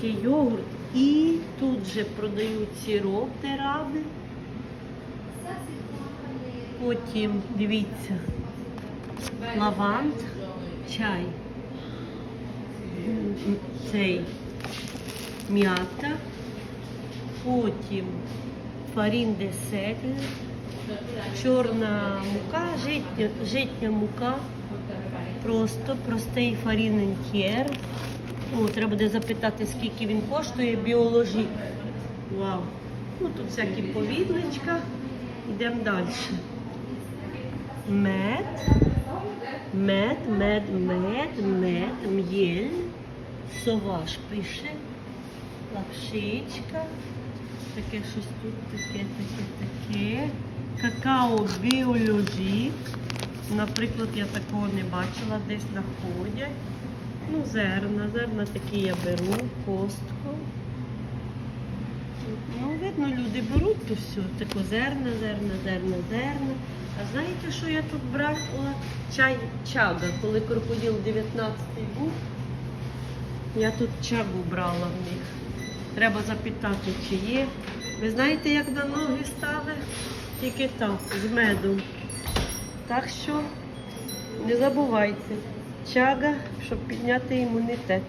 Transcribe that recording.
такий йогурт. І тут же продають сироп тераби. Потім, дивіться, лавант, чай, цей м'ята, потім фарін де сель, чорна мука, житня, житня мука, просто простий фарін інтєр. О, треба буде запитати, скільки він коштує, біоложік. Вау. Ну, тут всякі повідличка. Йдемо далі. Мед. Мед, мед, мед, мед, м'єль. Соваш пише. Лапшичка. Таке щось тут, таке, таке, таке. Какао біологік. Наприклад, я такого не бачила, десь знаходять. Ну, зерна, зерна такі я беру, костку. Ну, видно, люди беруть то все. Тако зерна, зерна, зерна, зерна. А знаєте, що я тут брала? Чай чага. Коли крокодил 19-й був, я тут чагу брала в них. Треба запитати, чи є. Ви знаєте, як на ноги стали? Тільки так, з медом. Так що не забувайте. Чага, щоб підняти імунітет.